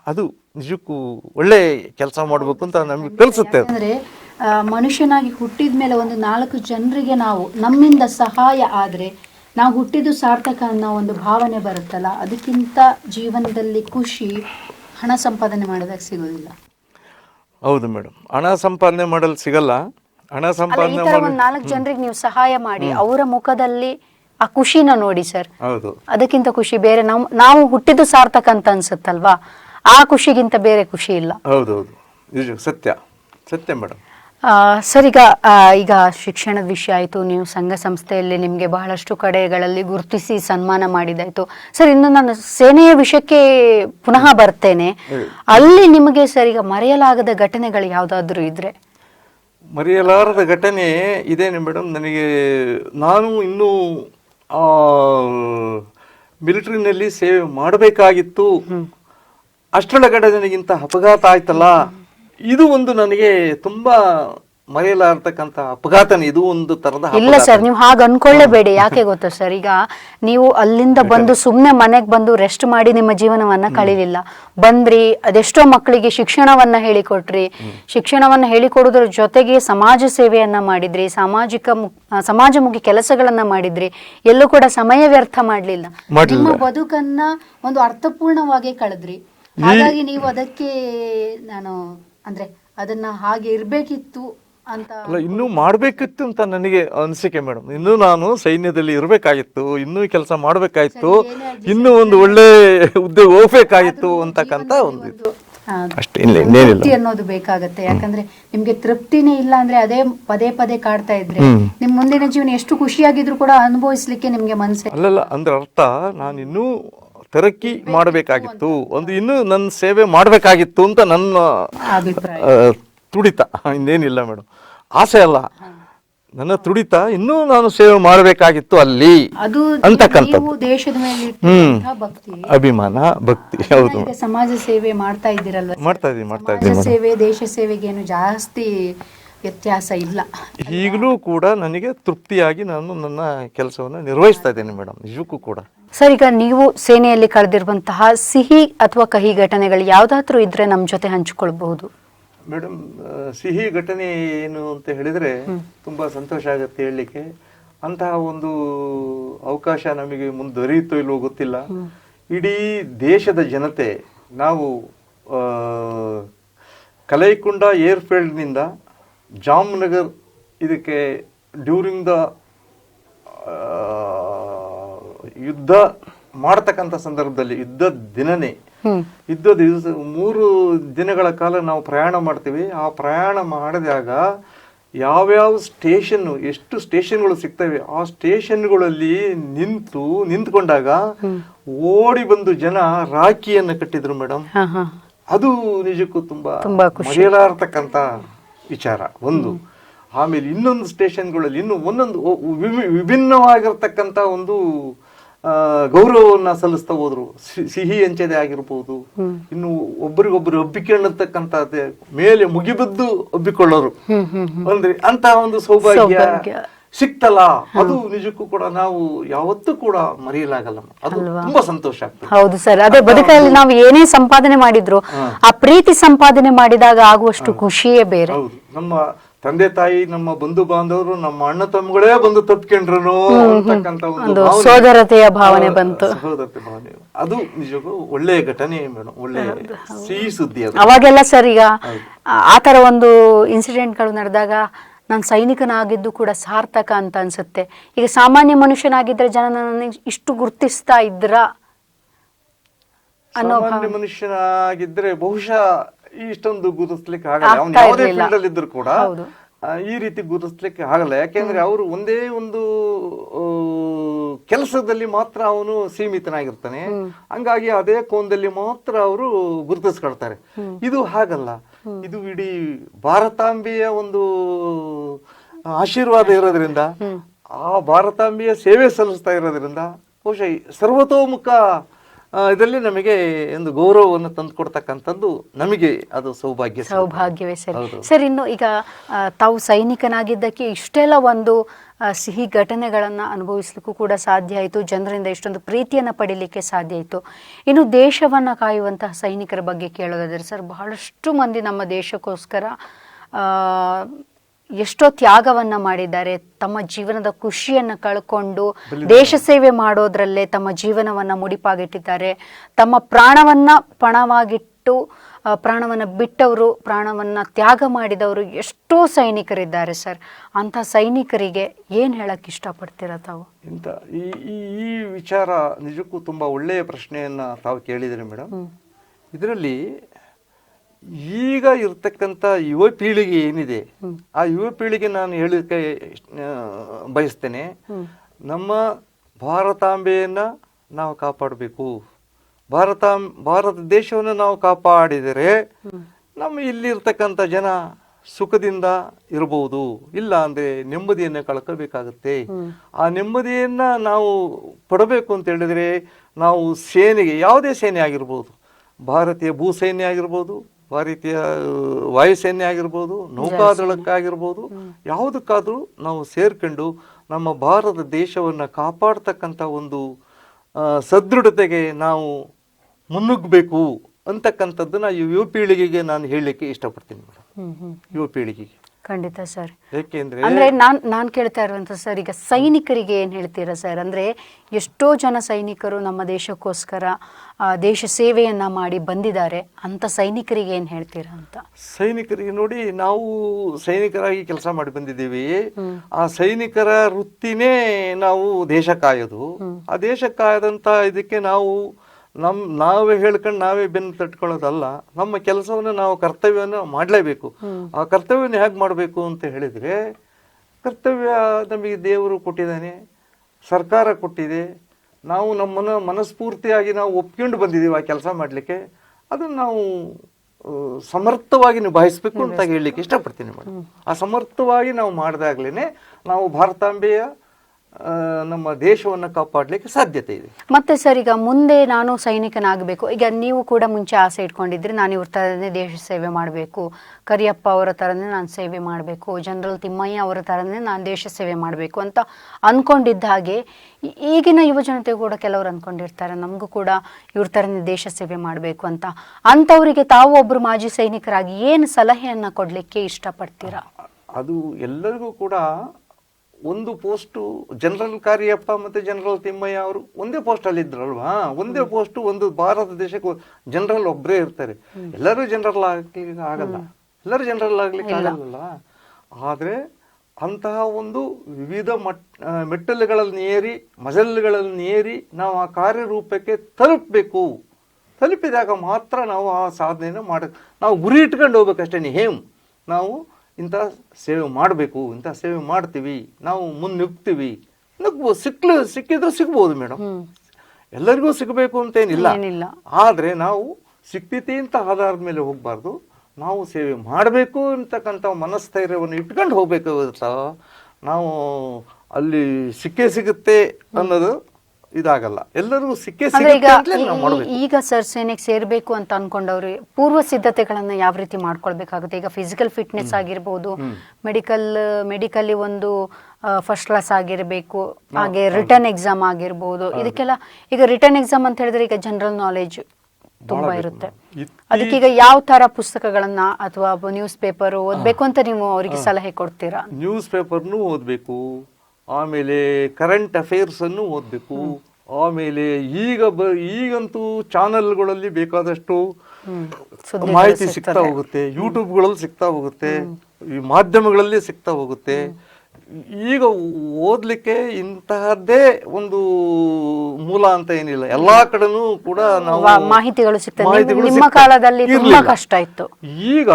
ಅದು ನಿಜಕ್ಕೂ ಒಳ್ಳೆ ಕೆಲಸ ಮಾಡಬೇಕು ಅಂತ ನಮಗೆ ಕಲಿಸುತ್ತೆ. ಅಂದರೆ ಮನುಷ್ಯನಾಗಿ ಹುಟ್ಟಿದ ಮೇಲೆ ಒಂದು ನಾಲ್ಕು ಜನರಿಗೆ ನಾವು ನಮ್ಮಿಂದ ಸಹಾಯ ಆದ್ರೆ ನಾವು ಹುಟ್ಟಿದ್ದು ಸಾರ್ಥಕ ಅನ್ನೋ ಒಂದು ಭಾವನೆ ಬರುತ್ತಲ್ಲ ಅದಕ್ಕಿಂತ ಜೀವನದಲ್ಲಿ ಖುಷಿ ಹಣ ಸಂಪಾದನೆ ಮಾಡಿದಾಗ ಸಿಗೋದಿಲ್ಲ. ಹೌದು ಮೇಡಮ್ ಹಣ ಸಂಪಾದನೆ ಮಾಡಲು ಸಿಗಲ್ಲ. ಹಣ ಸಂಪಾದನೆ ಒಂದು ನಾಲ್ಕು ಜನರಿಗೆ ನೀವು ಸಹಾಯ ಮಾಡಿ ಅವರ ಮುಖದಲ್ಲಿ ಆ ಖುಷಿನ ನೋಡಿ ಸರ್. ಹೌದು. ಅದಕ್ಕಿಂತ ಖುಷಿ ಬೇರೆ ನಾವು ನಾವು ಹುಟ್ಟಿದ್ದು ಸಾರ್ಥಕ ಅಂತ ಅನ್ಸುತ್ತಲ್ವಾ? ಆ ಖುಷಿಗಿಂತ ಬೇರೆ ಖುಷಿ ಇಲ್ಲ. ಹೌದೌದು ನಿಜ ಸತ್ಯ. ಸತ್ಯ ಮೇಡಮ್ ಸರ್ ಈಗ ಆ, ಈಗ ಶಿಕ್ಷಣದ ವಿಷಯ ಆಯಿತು ನೀವು ಸಂಘ ಸಂಸ್ಥೆಯಲ್ಲಿ ನಿಮಗೆ ಬಹಳಷ್ಟು ಕಡೆಗಳಲ್ಲಿ ಗುರುತಿಸಿ ಸನ್ಮಾನ ಮಾಡಿದಾಯಿತು ಸರ್ ಇನ್ನು ನಾನು ಸೇನೆಯ ವಿಷಯಕ್ಕೆ ಪುನಃ ಬರ್ತೇನೆ. ಅಲ್ಲಿ ನಿಮಗೆ ಸರ್ ಈಗ ಮರೆಯಲಾಗದ ಘಟನೆಗಳು ಯಾವುದಾದ್ರೂ ಇದ್ರೆ? ಮರೆಯಲಾರದ ಘಟನೆ ಇದೇನೆ ಮೇಡಮ್. ನನಗೆ ನಾನು ಇನ್ನೂ ಆ, ಮಿಲಿಟರಿನಲ್ಲಿ ಸೇವೆ ಮಾಡಬೇಕಾಗಿತ್ತು. ಅಷ್ಟರೊಳಗಡೆ ನನಗಿಂತ ಅಪಘಾತ ಆಯ್ತಲ್ಲ. ಇದು ಒಂದು ನನಗೆ ತುಂಬಾ ಮರೆಯಲಾರತಕ್ಕಂತ ಅಪಘಾತ ಇದು ಒಂದು ತರದ ಇಲ್ಲ ಸರ್ ನೀವು ಹಾಗೆ ಅನ್ಕೊಳ್ಳೇಬೇಡಿ. ಯಾಕೆ ಗೊತ್ತಾ ಸರ್? ಈಗ ನೀವು ಅಲ್ಲಿಂದ ಬಂದು ಸುಮ್ಮನೆ ಮನೆಗೆ ಬಂದು ರೆಸ್ಟ್ ಮಾಡಿ ನಿಮ್ಮ ಜೀವನವನ್ನ ಕಳಿಲಿಲ್ಲ. ಬಂದ್ರಿ ಅದೆಷ್ಟೋ ಮಕ್ಕಳಿಗೆ ಶಿಕ್ಷಣವನ್ನ ಹೇಳಿಕೊಟ್ರಿ. ಶಿಕ್ಷಣವನ್ನ ಹೇಳಿಕೊಡೋದ್ರ ಜೊತೆಗೆ ಸಮಾಜ ಸೇವೆಯನ್ನ ಮಾಡಿದ್ರಿ ಸಾಮಾಜಿಕ ಸಮಾಜಮುಖಿ ಕೆಲಸಗಳನ್ನ ಮಾಡಿದ್ರಿ. ಎಲ್ಲೂ ಕೂಡ ಸಮಯ ವ್ಯರ್ಥ ಮಾಡ್ಲಿಲ್ಲ. ನಿಮ್ಮ ಬದುಕನ್ನ ಒಂದು ಅರ್ಥಪೂರ್ಣವಾಗಿ ಕಳೆದ್ರಿ. ಹಾಗಾಗಿ ನೀವು ಅದಕ್ಕೆ ನಾನು ಅಂದ್ರೆ ಅದನ್ನ ಹಾಗೆ ಇರ್ಬೇಕಿತ್ತು ಅಂತ ಅಲ್ಲ ಇನ್ನೂ ಮಾಡಬೇಕಿತ್ತು ಅಂತ ನನಗೆ ಅನಿಸಿಕೆ ಮೇಡಮ್ ಇನ್ನೂ ನಾನು ಸೈನ್ಯದಲ್ಲಿ ಇರಬೇಕಾಗಿತ್ತು ಇನ್ನೂ ಕೆಲಸ ಮಾಡಬೇಕಾಗಿತ್ತು ಇನ್ನೂ ಒಂದು ಒಳ್ಳೆ ಉದ್ಯೋಗ ಹೋಗ್ಬೇಕಾಗಿತ್ತು ಅಂತಕ್ಕಂತ ಒಂದು ಇದು. ಅಷ್ಟೇ ಇಲ್ಲ ಇನ್ನೇನಿಲ್ಲ. ತೃಪ್ತಿ ಅನ್ನೋದು ಬೇಕಾಗತ್ತೆ. ಯಾಕಂದ್ರೆ ನಿಮ್ಗೆ ತೃಪ್ತಿನೇ ಇಲ್ಲ ಅಂದ್ರೆ ಅದೇ ಪದೇ ಪದೇ ಕಾಡ್ತಾ ಇದ್ರೆ ನಿಮ್ ಮುಂದಿನ ಜೀವನ ಎಷ್ಟು ಖುಷಿಯಾಗಿದ್ರು ಕೂಡ ಅನುಭವಿಸ್ಲಿಕ್ಕೆ ನಿಮ್ಗೆ ಮನಸ್ಸೇ ಅಲ್ಲಲ್ಲ ಅಂದ್ರೆ ಅರ್ಥ ನಾನು ಇನ್ನೂ ತರಕ್ಕಿ ಮಾಡಬೇಕಾಗಿತ್ತು. ಒಂದು ಇನ್ನೂ ನನ್ನ ಸೇವೆ ಮಾಡಬೇಕಾಗಿತ್ತು ಅಂತ ನನ್ನ ತುಡಿತ. ಇನ್ನೇನಿಲ್ಲ ಮೇಡಮ್. ಆಸೆ ಅಲ್ಲ. ನನ್ನ ತುಡಿತ ಇನ್ನೂ ನಾನು ಸೇವೆ ಮಾಡಬೇಕಾಗಿತ್ತು ಅಲ್ಲಿ ಅಂತಕ್ಕಂಥದ್ದು. ಅಭಿಮಾನ ಭಕ್ತಿ. ಹೌದು. ಸಮಾಜ ಸೇವೆ ಮಾಡ್ತಾ ಇದ್ದೀರಲ್ಲ ಮಾಡ್ತಾ ಇದ್ದೀನಿ ಮಾಡ್ತಾ ಇದ್ದೀನಿ ಸೇವೆ ದೇಶ ಸೇವೆಗೇನು ಜಾಸ್ತಿ ವ್ಯತ್ಯಾಸ ಇಲ್ಲ. ಈಗಲೂ ಕೂಡ ನನಗೆ ತೃಪ್ತಿಯಾಗಿ ನಾನು ನನ್ನ ಕೆಲಸವನ್ನು ನಿರ್ವಹಿಸ್ತಾ ಇದ್ದೇನೆ ಮೇಡಮ್ ನಿಜಕ್ಕೂ ಕೂಡ. ಸರ್ ಈಗ ನೀವು ಸೇನೆಯಲ್ಲಿ ಕಳೆದಿರುವಂತಹ ಸಿಹಿ ಅಥವಾ ಕಹಿ ಘಟನೆಗಳು ಯಾವ್ದಾದ್ರೂ ಇದ್ರೆ ನಮ್ಮ ಜೊತೆ ಹಂಚಿಕೊಳ್ಬಹುದು. ಮೇಡಮ್ ಸಿಹಿ ಘಟನೆ ಏನು ಅಂತ ಹೇಳಿದ್ರೆ ತುಂಬಾ ಸಂತೋಷ ಆಗುತ್ತೆ ಹೇಳಲಿಕ್ಕೆ. ಅಂತಹ ಒಂದು ಅವಕಾಶ ನಮಗೆ ಮುಂದುವರಿಯುತ್ತೋ ಇಲ್ವೋ ಗೊತ್ತಿಲ್ಲ. ಇಡೀ ದೇಶದ ಜನತೆ ನಾವು ಕಲೈಕುಂಡ ಏರ್ಫೀಲ್ಡ್ನಿಂದ ಜಾಮ್ನಗರ್ ಇದಕ್ಕೆ ಡ್ಯೂರಿಂಗ್ ದ ಯುದ್ಧ ಮಾಡ್ತಕ್ಕಂಥ ಸಂದರ್ಭದಲ್ಲಿ ಯುದ್ಧದ ದಿನನೇ ಯುದ್ಧ ದಿವಸ ಮೂರು ದಿನಗಳ ಕಾಲ ನಾವು ಪ್ರಯಾಣ ಮಾಡ್ತೀವಿ. ಆ ಪ್ರಯಾಣ ಮಾಡಿದಾಗ ಯಾವ್ಯಾವ ಸ್ಟೇಷನ್ ಎಷ್ಟು ಸ್ಟೇಷನ್ಗಳು ಸಿಗ್ತವೆ ಆ ಸ್ಟೇಷನ್ಗಳಲ್ಲಿ ನಿಂತು ನಿಂತ್ಕೊಂಡಾಗ ಓಡಿ ಬಂದು ಜನ ರಾಖಿಯನ್ನು ಕಟ್ಟಿದ್ರು ಮೇಡಮ್ ಅದು ನಿಜಕ್ಕೂ ತುಂಬಾ. ಮರೆಯಲಾರತಕ್ಕಂತ ವಿಚಾರ ಒಂದು. ಆಮೇಲೆ ಇನ್ನೊಂದು ಸ್ಟೇಷನ್ಗಳಲ್ಲಿ ಇನ್ನು ಒಂದೊಂದು ವಿಭಿನ್ನವಾಗಿರ್ತಕ್ಕಂಥ ಒಂದು ಗೌರವವನ್ನು ಸಲ್ಲಿಸ್ತಾ ಹೋದ್ರು. ಸಿ- ಸಿಹಿ ಹಂಚದೆ ಆಗಿರ್ಬೋದು. ಇನ್ನು ಒಬ್ಬರಿಗೊಬ್ಬರು ಹಬ್ಬಿಕೊಂಡಿರ್ತಕ್ಕಂಥದ್ದೇ ಮೇಲೆ ಮುಗಿಬಿದ್ದು ಒಬ್ಬಿಕೊಳ್ಳೋರು ಅಂದ್ರೆ ಅಂತ ಒಂದು ಸೌಭಾಗ್ಯ. ಸಿಕ್ತಲ್ಲ? ಅದು ನಿಜಕ್ಕೂ ಕೂಡ ನಾವು ಯಾವತ್ತೂ ಕೂಡ ಮರೆಯಲಾಗಲ್ಲ. ಅದು ತುಂಬಾ ಸಂತೋಷ ಆಗ್ತದೆ. ಹೌದು ಸರ್. ಅದೇ ಬದುಕಲ್ಲಿ ನಾವು ಏನೇ ಸಂಪಾದನೆ ಮಾಡಿದ್ರು ಆ ಪ್ರೀತಿ ಸಂಪಾದನೆ ಮಾಡಿದಾಗ ಆಗುವಷ್ಟು ಖುಷಿಯೇ ಬೇರೆ. ಹೌದು. ನಮ್ಮ ತಂದೆ ತಾಯಿ ನಮ್ಮ ಬಂಧು ಬಾಂಧವರು ನಮ್ಮ ಅಣ್ಣ ತಮ್ಮಗಳೇ ಬಂದು ಅಂತಕ್ಕಂತ ಒಂದು ಸೋದರತೆಯ ಭಾವನೆ ಬಂತು. ಸಹೋದರತೆ ಭಾವನೆ. ಅದು ನಿಜಕ್ಕೂ ಒಳ್ಳೆಯ ಘಟನೆ ಮೇಡಮ್ ಒಳ್ಳೆ ಸಿಹಿ ಸುದ್ದಿ ಅವಾಗೆಲ್ಲ ಸರ್ ಈಗ ಆತರ ಒಂದು ಇನ್ಸಿಡೆಂಟ್ಗಳು ನಡೆದಾಗ ನಾನು ಸೈನಿಕನಾಗಿದ್ದು ಕೂಡ ಸಾರ್ಥಕ ಅಂತ ಅನಿಸುತ್ತೆ. ಈಗ ಸಾಮಾನ್ಯ ಮನುಷ್ಯನಾಗಿದ್ದರೆ ಜನ ನನ್ನ ಇಷ್ಟು ಗುರ್ತಿಸ್ತಾ ಇದ್ರ? ಅನ್ನೋ ಸಾಮಾನ್ಯ ಮನುಷ್ಯನಾಗಿದ್ರೆ ಬಹುಶಃ ಇಷ್ಟೊಂದು ಗುರುತಿಸ್ಲಿಕ್ಕೆ ಆಗಲ್ಲ. ಅವನು ಆಗ್ತಾ ಯಾವುದೇ ಫೀಲ್ಡ್ ಅಲ್ಲಿ ಇದ್ರು ಕೂಡ. ಈ ರೀತಿ ಗುರುತಿಸ್ಲಿಕ್ಕೆ ಆಗಲ್ಲ. ಯಾಕೆಂದ್ರೆ ಅವರು ಒಂದೇ ಒಂದು ಕೆಲಸದಲ್ಲಿ ಮಾತ್ರ ಅವನು ಸೀಮಿತನಾಗಿರ್ತಾನೆ. ಹಂಗಾಗಿ ಅದೇ ಕೋನದಲ್ಲಿ ಮಾತ್ರ ಅವರು ಗುರುತಿಸ್ಕೊಳ್ತಾರೆ. ಇದು ಹಾಗಲ್ಲ. ಇದು ಇಡೀ ಭಾರತಾಂಬೆಯ ಒಂದು ಆಶೀರ್ವಾದ ಇರೋದ್ರಿಂದ ಆ ಭಾರತಾಂಬೆಯ ಸೇವೆ ಸಲ್ಲಿಸ್ತಾ ಇರೋದ್ರಿಂದ ಬಹುಶಃ ಸರ್ವತೋಮುಖ ಇದರಲ್ಲಿ ನಮಗೆ ಒಂದು ಗೌರವವನ್ನು ತಂದುಕೊಡ್ತಕ್ಕಂಥದ್ದು ನಮಗೆ ಅದು ಸೌಭಾಗ್ಯ. ಸೌಭಾಗ್ಯವೇ ಸರಿ. ಸರ್ ಇನ್ನು ಈಗ ತಾವು ಸೈನಿಕನಾಗಿದ್ದಕ್ಕೆ ಇಷ್ಟೆಲ್ಲ ಒಂದು ಸಿಹಿ ಘಟನೆಗಳನ್ನು ಅನುಭವಿಸ್ಲಿಕ್ಕೂ ಕೂಡ ಸಾಧ್ಯ ಆಯಿತು ಜನರಿಂದ ಇಷ್ಟೊಂದು ಪ್ರೀತಿಯನ್ನು ಪಡೀಲಿಕ್ಕೆ ಸಾಧ್ಯ ಆಯಿತು ಇನ್ನು ದೇಶವನ್ನು ಕಾಯುವಂತಹ ಸೈನಿಕರ ಬಗ್ಗೆ ಕೇಳೋದಾದರೆ ಸರ್ ಬಹಳಷ್ಟು ಮಂದಿ ನಮ್ಮ ದೇಶಕ್ಕೋಸ್ಕರ ಎಷ್ಟೋ ತ್ಯಾಗವನ್ನ ಮಾಡಿದ್ದಾರೆ. ತಮ್ಮ ಜೀವನದ ಖುಷಿಯನ್ನ ಕಳ್ಕೊಂಡು ದೇಶ ಸೇವೆ ಮಾಡೋದ್ರಲ್ಲೇ ತಮ್ಮ ಜೀವನವನ್ನ ಮುಡಿಪಾಗಿಟ್ಟಿದ್ದಾರೆ. ತಮ್ಮ ಪ್ರಾಣವನ್ನ ಪಣವಾಗಿಟ್ಟು ಪ್ರಾಣವನ್ನ ಬಿಟ್ಟವರು ಪ್ರಾಣವನ್ನ ತ್ಯಾಗ ಮಾಡಿದವರು ಎಷ್ಟೋ ಸೈನಿಕರಿದ್ದಾರೆ ಸರ್. ಅಂತ ಸೈನಿಕರಿಗೆ ಏನ್ ಹೇಳಕ್ ಇಷ್ಟಪಡ್ತೀರಾ ತಾವು? ಇಂಥ ಈ ಈ ಈ ವಿಚಾರ ನಿಜಕ್ಕೂ ತುಂಬ ಒಳ್ಳೆಯ ಪ್ರಶ್ನೆಯನ್ನು ತಾವು ಕೇಳಿದಿರಿ ಮೇಡಮ್ ಇದರಲ್ಲಿ ಈಗ ಇರ್ತಕ್ಕಂಥ ಯುವ ಪೀಳಿಗೆ ಏನಿದೆ ಆ ಯುವ ಪೀಳಿಗೆ ನಾನು ಹೇಳಲಿಕ್ಕೆ ಬಯಸ್ತೇನೆ. ನಮ್ಮ ಭಾರತಾಂಬೆಯನ್ನ ನಾವು ಕಾಪಾಡಬೇಕು. ಭಾರತ ಭಾರತ ದೇಶವನ್ನು ನಾವು ಕಾಪಾಡಿದರೆ ನಮ್ಮ ಇಲ್ಲಿರ್ತಕ್ಕಂಥ ಜನ ಸುಖದಿಂದ ಇರಬಹುದು. ಇಲ್ಲ ಅಂದ್ರೆ ನೆಮ್ಮದಿಯನ್ನು ಕಳ್ಕೋಬೇಕಾಗತ್ತೆ. ಆ ನೆಮ್ಮದಿಯನ್ನ ನಾವು ಪಡಬೇಕು ಅಂತ ಹೇಳಿದ್ರೆ ನಾವು ಸೇನೆಗೆ ಯಾವುದೇ ಸೇನೆ ಆಗಿರ್ಬೋದು ಭಾರತೀಯ ಭೂಸೈನ್ಯ ಆಗಿರ್ಬೋದು ಭಾರತೀಯ ರೀತಿಯ ವಾಯುಸೇನೆ ಆಗಿರ್ಬೋದು ನೌಕಾದಳಕ್ಕಾಗಿರ್ಬೋದು ಯಾವುದಕ್ಕಾದರೂ ನಾವು ಸೇರ್ಕೊಂಡು ನಮ್ಮ ಭಾರತ ದೇಶವನ್ನು ಕಾಪಾಡ್ತಕ್ಕಂಥ ಒಂದು ಸದೃಢತೆಗೆ ನಾವು ಮುನ್ನುಗ್ಗಬೇಕು ಅಂತಕ್ಕಂಥದ್ದನ್ನು ಈ ಯುವ ಪೀಳಿಗೆಗೆ ನಾನು ಹೇಳಲಿಕ್ಕೆ ಇಷ್ಟಪಡ್ತೀನಿ ಮೇಡಮ್. ಯುವ ಪೀಳಿಗೆಗೆ. ಖಂಡಿತ ಸರ್. ಅಂದ್ರೆ ನಾನ್ ನಾನ್ ಕೇಳ್ತಾ ಇರುವಂತ ಸರ್ ಈಗ ಸೈನಿಕರಿಗೆ ಏನ್ ಹೇಳ್ತೀರಾ ಸರ್? ಅಂದ್ರೆ ಎಷ್ಟೋ ಜನ ಸೈನಿಕರು ನಮ್ಮ ದೇಶಕ್ಕೋಸ್ಕರ ದೇಶ ಸೇವೆಯನ್ನ ಮಾಡಿ ಬಂದಿದ್ದಾರೆ. ಅಂತ ಸೈನಿಕರಿಗೆ ಏನ್ ಹೇಳ್ತೀರಾ ಅಂತ? ಸೈನಿಕರಿಗೆ ನೋಡಿ ನಾವು ಸೈನಿಕರಾಗಿ ಕೆಲಸ ಮಾಡಿ ಬಂದಿದ್ದೀವಿ. ಆ ಸೈನಿಕರ ವೃತ್ತಿನೇ ನಾವು ದೇಶ ಕಾಯೋದು. ಆ ದೇಶ ಕಾಯದಂತ ಇದಕ್ಕೆ ನಾವು ನಮ್ ನಾವೇ ಹೇಳ್ಕೊಂಡು ನಾವೇ ಬೆನ್ನು ತಟ್ಕೊಳ್ಳೋದಲ್ಲ ನಮ್ಮ ಕೆಲಸವನ್ನು ನಾವು ಕರ್ತವ್ಯವನ್ನು ಮಾಡಲೇಬೇಕು. ಆ ಕರ್ತವ್ಯವನ್ನು ಹೇಗೆ ಮಾಡಬೇಕು ಅಂತ ಹೇಳಿದರೆ ಕರ್ತವ್ಯ ನಮಗೆ ದೇವರು ಕೊಟ್ಟಿದ್ದಾನೆ ಸರ್ಕಾರ ಕೊಟ್ಟಿದೆ ನಾವು ನಮ್ಮನ್ನು ಮನಸ್ಫೂರ್ತಿಯಾಗಿ ನಾವು ಒಪ್ಕೊಂಡು ಬಂದಿದ್ದೀವಿ ಆ ಕೆಲಸ ಮಾಡಲಿಕ್ಕೆ ಅದನ್ನು ನಾವು ಸಮರ್ಥವಾಗಿ ನಿಭಾಯಿಸಬೇಕು ಅಂತ ಹೇಳಲಿಕ್ಕೆ ಇಷ್ಟಪಡ್ತೀನಿ ಮೇಡಮ್. ಆ ಸಮರ್ಥವಾಗಿ ನಾವು ಮಾಡಿದಾಗ್ಲೇ ನಾವು ಭಾರತಾಂಬೆಯ ನಮ್ಮ ದೇಶವನ್ನು ಕಾಪಾಡಲಿಕ್ಕೆ ಸಾಧ್ಯತೆ ಇದೆ. ಮತ್ತೆ ಸರ್ ಈಗ ಮುಂದೆ ನಾನು ಸೈನಿಕನಾಗಬೇಕು. ಈಗ ನೀವು ಕೂಡ ಮುಂಚೆ ಆಸೆ ಇಟ್ಕೊಂಡಿದ್ರಿ ನಾನು ಇವ್ರ ಥರನೇ ದೇಶ ಸೇವೆ ಮಾಡಬೇಕು. ಕರಿಯಪ್ಪ ಅವರ ಥರನೇ ನಾನು ಸೇವೆ ಮಾಡಬೇಕು. ಜನರಲ್ ತಿಮ್ಮಯ್ಯ ಅವರ ಥರನೇ ನಾನು ದೇಶ ಸೇವೆ ಮಾಡಬೇಕು ಅಂತ ಅಂದ್ಕೊಂಡಿದ್ದ ಹಾಗೆ ಈಗಿನ ಯುವ ಜನತೆ ಕೂಡ ಕೆಲವರು ಅಂದ್ಕೊಂಡಿರ್ತಾರೆ ನಮಗೂ ಕೂಡ ಇವ್ರ ಥರನೇ ದೇಶ ಸೇವೆ ಮಾಡಬೇಕು ಅಂತ. ಅಂಥವರಿಗೆ ತಾವು ಒಬ್ಬರು ಮಾಜಿ ಸೈನಿಕರಾಗಿ ಏನು ಸಲಹೆಯನ್ನು ಕೊಡಲಿಕ್ಕೆ ಇಷ್ಟಪಡ್ತೀರಾ? ಅದು ಎಲ್ಲರಿಗೂ ಕೂಡ ಒಂದು ಪೋಸ್ಟು ಜನರಲ್ ಕಾರ್ಯಪ್ಪ ಮತ್ತೆ ಜನರಲ್ ತಿಮ್ಮಯ್ಯ ಅವರು ಒಂದೇ ಪೋಸ್ಟ್ ಅಲ್ಲಿ ಇದ್ರಲ್ವಾ ಒಂದೇ ಪೋಸ್ಟ್ ಒಂದು ಭಾರತ ದೇಶಕ್ಕೆ ಜನರಲ್ ಒಬ್ಬರೇ ಇರ್ತಾರೆ. ಎಲ್ಲರೂ ಜನರಲ್ ಆಗ್ಲಿಕ್ಕೆ ಆಗಲ್ಲ. ಎಲ್ಲರೂ ಜನರಲ್ ಆಗ್ಲಿಕ್ಕೆ ಆಗಲ್ಲ ಆದರೆ ಅಂತಹ ಒಂದು ವಿವಿಧ ಮಟ್ ಮೆಟ್ಟಲುಗಳಲ್ಲಿ ಏರಿ ಮಜಲುಗಳಲ್ಲಿ ಏರಿ ನಾವು ಆ ಕಾರ್ಯರೂಪಕ್ಕೆ ತಲುಪಬೇಕು. ತಲುಪಿದಾಗ ಮಾತ್ರ ನಾವು ಆ ಸಾಧನೆಯನ್ನು ಮಾಡ ನಾವು ಗುರಿ ಇಟ್ಕೊಂಡು ಹೋಗ್ಬೇಕಷ್ಟೇ ಹೇಮ್. ನಾವು ಇಂಥ ಸೇವೆ ಮಾಡಬೇಕು ಇಂಥ ಸೇವೆ ಮಾಡ್ತೀವಿ ನಾವು ಮುನ್ನುಗ್ತೀವಿ ನುಗ್ಬೋದು ಸಿಕ್ಲು ಸಿಕ್ಕಿದ್ರು ಸಿಗ್ಬೋದು ಮೇಡಮ್. ಎಲ್ಲರಿಗೂ ಸಿಗಬೇಕು ಅಂತೇನಿಲ್ಲ. ಏನಿಲ್ಲ. ಆದರೆ ನಾವು ಸಿಕ್ತಿತಿ ಅಂತ ಆಧಾರದ ಮೇಲೆ ಹೋಗಬಾರ್ದು. ನಾವು ಸೇವೆ ಮಾಡಬೇಕು ಅಂತಕ್ಕಂಥ ಮನಸ್ಥೈರ್ಯವನ್ನು ಇಟ್ಕೊಂಡು ಹೋಗ್ಬೇಕು ನಾವು ಅಲ್ಲಿ ಸಿಕ್ಕೇ ಸಿಗುತ್ತೆ ಅನ್ನೋದು ಇದಾಗಲ್ಲ. ಎಲ್ಲರೂ ಸಿಕ್ಕೇ ಈಗ ಸಿಗುತ್ತೆ ಅಂತಲೇ ನಾವು ಮಾಡಬೇಕು. ಈಗ ಸರ್ ಸೇನೆಗೆ ಸೇರ್ಬೇಕು ಅಂತ ಅನ್ಕೊಂಡವ್ರು ಪೂರ್ವ ಸಿದ್ಧತೆಗಳನ್ನ ಯಾವ ರೀತಿ ಮಾಡ್ಕೊಳ್ಬೇಕಾಗುತ್ತೆ? ಈಗ ಫಿಸಿಕಲ್ ಫಿಟ್ನೆಸ್ ಆಗಿರ್ಬೋದು ಮೆಡಿಕಲ್ ಮೆಡಿಕಲಿ ಒಂದು ಫಸ್ಟ್ ಕ್ಲಾಸ್ ಆಗಿರಬೇಕು ಹಾಗೆ ರಿಟರ್ನ್ ಎಕ್ಸಾಮ್ ಆಗಿರ್ಬೋದು ಇದಕ್ಕೆಲ್ಲ ಈಗ ರಿಟರ್ನ್ ಎಕ್ಸಾಮ್ ಅಂತ ಹೇಳಿದ್ರೆ ಈಗ ಜನರಲ್ ನಾಲೆಜ್ ತುಂಬಾ ಇರುತ್ತೆ. ಅದಕ್ಕೀಗ ಯಾವ ತರ ಪುಸ್ತಕಗಳನ್ನ ಅಥವಾ ನ್ಯೂಸ್ ಪೇಪರ್ ಓದ್ಬೇಕು ಅಂತ ನೀವು ಅವರಿಗೆ ಸಲಹೆ ಕೊಡ್ತೀರಾ? ನ್ಯೂಸ್ ಪೇಪರ್ನು ಓದಬೇಕು. ಆಮೇಲೆ ಕರೆಂಟ್ ಅಫೇರ್ಸನ್ನು ಓದಬೇಕು. ಆಮೇಲೆ ಈಗ ಬ ಈಗಂತೂ ಚಾನಲ್ಗಳಲ್ಲಿ ಬೇಕಾದಷ್ಟು ಮಾಹಿತಿ ಸಿಗ್ತಾ ಹೋಗುತ್ತೆ ಯೂಟ್ಯೂಬ್ಗಳಲ್ಲಿ ಸಿಗ್ತಾ ಹೋಗುತ್ತೆ ಈ ಮಾಧ್ಯಮಗಳಲ್ಲಿ ಸಿಗ್ತಾ ಹೋಗುತ್ತೆ. ಈಗ ಓದ್ಲಿಕ್ಕೆ ಇಂತಹದ್ದೇ ಒಂದು ಮೂಲ ಅಂತ ಏನಿಲ್ಲ. ಎಲ್ಲಾ ಕಡೆನೂ ಕೂಡ ನಾವು ಮಾಹಿತಿಗಳು ಸಿಗ್ತದೆ. ನಿಮ್ಮ- ಕಾಲದಲ್ಲಿ ತುಂಬಾ ಕಷ್ಟ ಇತ್ತು. ಈಗ